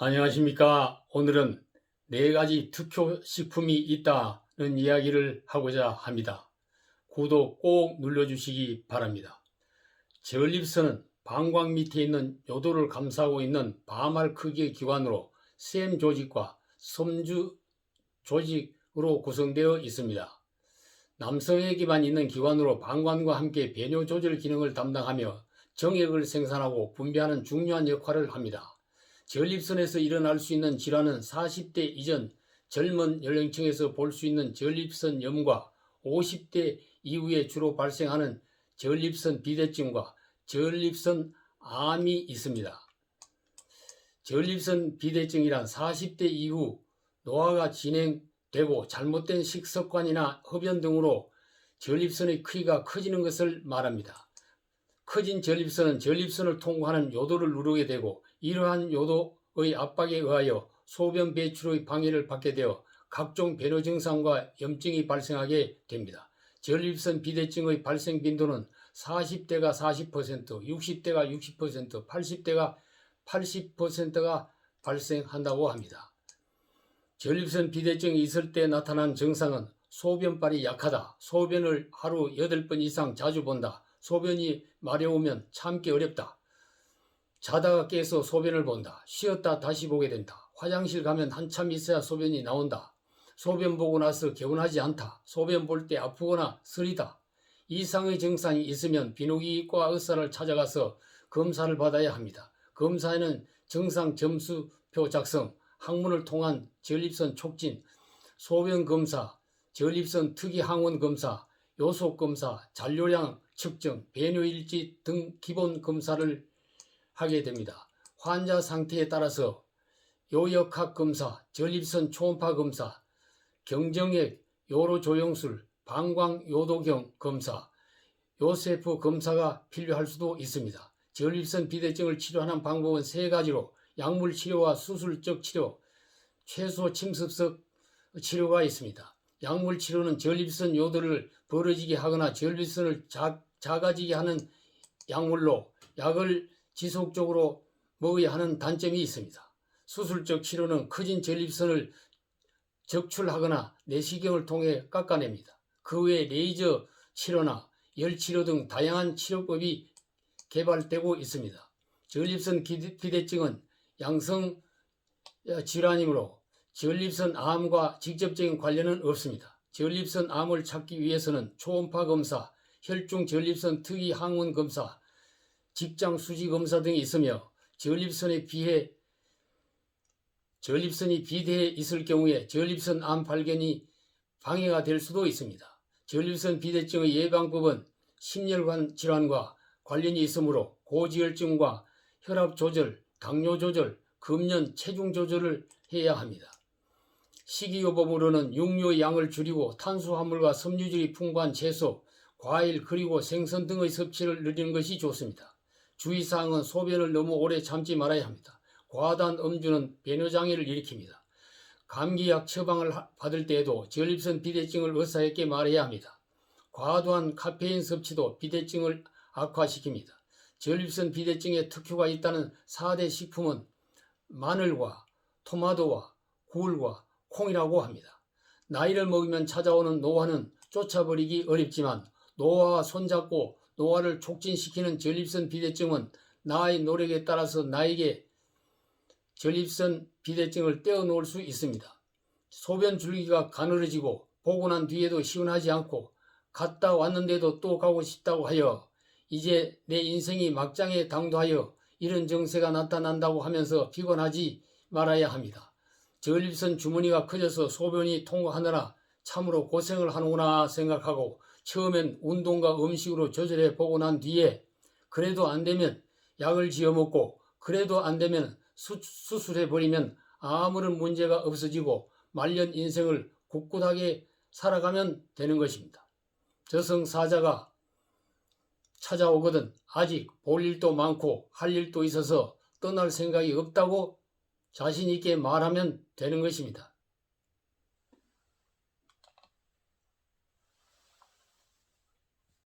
안녕하십니까. 오늘은 네 가지 특효 식품이 있다는 이야기를 하고자 합니다. 구독 꼭 눌러주시기 바랍니다. 전립선은 방광 밑에 있는 요도를 감싸고 있는 바말 크기의 기관으로 샘 조직과 섬주 조직으로 구성되어 있습니다. 남성에게만 있는 기관으로 방광과 함께 배뇨 조절 기능을 담당하며 정액을 생산하고 분비하는 중요한 역할을 합니다. 전립선에서 일어날 수 있는 질환은 40대 이전 젊은 연령층에서 볼 수 있는 전립선 염과 50대 이후에 주로 발생하는 전립선 비대증과 전립선 암이 있습니다. 전립선 비대증이란 40대 이후 노화가 진행되고 잘못된 식습관이나 흡연 등으로 전립선의 크기가 커지는 것을 말합니다. 커진 전립선은 전립선을 통과하는 요도를 누르게 되고 이러한 요도의 압박에 의하여 소변 배출의 방해를 받게 되어 각종 배뇨 증상과 염증이 발생하게 됩니다. 전립선 비대증의 발생 빈도는 40대가 40%, 60대가 60%, 80대가 80%가 발생한다고 합니다. 전립선 비대증이 있을 때 나타난 증상은 소변발이 약하다, 소변을 하루 8번 이상 자주 본다, 소변이 마려우면 참기 어렵다. 자다가 깨서 소변을 본다. 쉬었다 다시 보게 된다. 화장실 가면 한참 있어야 소변이 나온다. 소변 보고 나서 개운하지 않다. 소변 볼 때 아프거나 쓰리다. 이상의 증상이 있으면 비뇨기과 의사를 찾아가서 검사를 받아야 합니다. 검사에는 증상 점수표 작성, 항문을 통한 전립선 촉진, 소변 검사, 전립선 특이 항원 검사, 요속 검사, 잔류량 측정, 배뇨 일지 등 기본 검사를 하게 됩니다. 환자 상태에 따라서 요역학 검사, 전립선 초음파 검사, 경정액, 요로조영술, 방광 요도경 검사, 요세프 검사가 필요할 수도 있습니다. 전립선 비대증을 치료하는 방법은 세 가지로 약물 치료와 수술적 치료, 최소 침습석 치료가 있습니다. 약물 치료는 전립선 요도를 벌어지게 하거나 전립선을 작, 작아지게 하는 약물로 약을 지속적으로 먹어야 하는 단점이 있습니다. 수술적 치료는 커진 전립선을 적출하거나 내시경을 통해 깎아냅니다. 그 외에 레이저 치료나 열 치료 등 다양한 치료법이 개발되고 있습니다. 전립선 비대증은 양성 질환이므로 전립선 암과 직접적인 관련은 없습니다. 전립선 암을 찾기 위해서는 초음파 검사, 혈중 전립선 특이 항원 검사, 직장 수지 검사 등이 있으며 전립선에 비해 전립선이 비대해 있을 경우에 전립선 암 발견이 방해가 될 수도 있습니다. 전립선 비대증의 예방법은 심혈관 질환과 관련이 있으므로 고지혈증과 혈압 조절, 당뇨 조절, 금연, 체중 조절을 해야 합니다. 식이요법으로는 육류의 양을 줄이고 탄수화물과 섬유질이 풍부한 채소, 과일 그리고 생선 등의 섭취를 늘리는 것이 좋습니다. 주의사항은 소변을 너무 오래 참지 말아야 합니다. 과다한 음주는 배뇨장애를 일으킵니다. 감기약 처방을 받을 때에도 전립선 비대증을 의사에게 말해야 합니다. 과도한 카페인 섭취도 비대증을 악화시킵니다. 전립선 비대증에 특효가 있다는 4대 식품은 마늘과 토마토와 굴과 콩이라고 합니다. 나이를 먹으면 찾아오는 노화는 쫓아버리기 어렵지만 노화와 손잡고 노화를 촉진시키는 전립선 비대증은 나의 노력에 따라서 나에게 전립선 비대증을 떼어놓을 수 있습니다. 소변 줄기가 가늘어지고 보고 난 뒤에도 시원하지 않고 갔다 왔는데도 또 가고 싶다고 하여 이제 내 인생이 막장에 당도하여 이런 정세가 나타난다고 하면서 피곤하지 말아야 합니다. 전립선 주머니가 커져서 소변이 통과하느라 참으로 고생을 하는구나 생각하고 처음엔 운동과 음식으로 조절해 보고 난 뒤에 그래도 안 되면 약을 지어 먹고 그래도 안 되면 수, 수술해 버리면 아무런 문제가 없어지고 말년 인생을 굳굳하게 살아가면 되는 것입니다. 저승 사자가 찾아오거든 아직 볼 일도 많고 할 일도 있어서 떠날 생각이 없다고 자신 있게 말하면 되는 것입니다.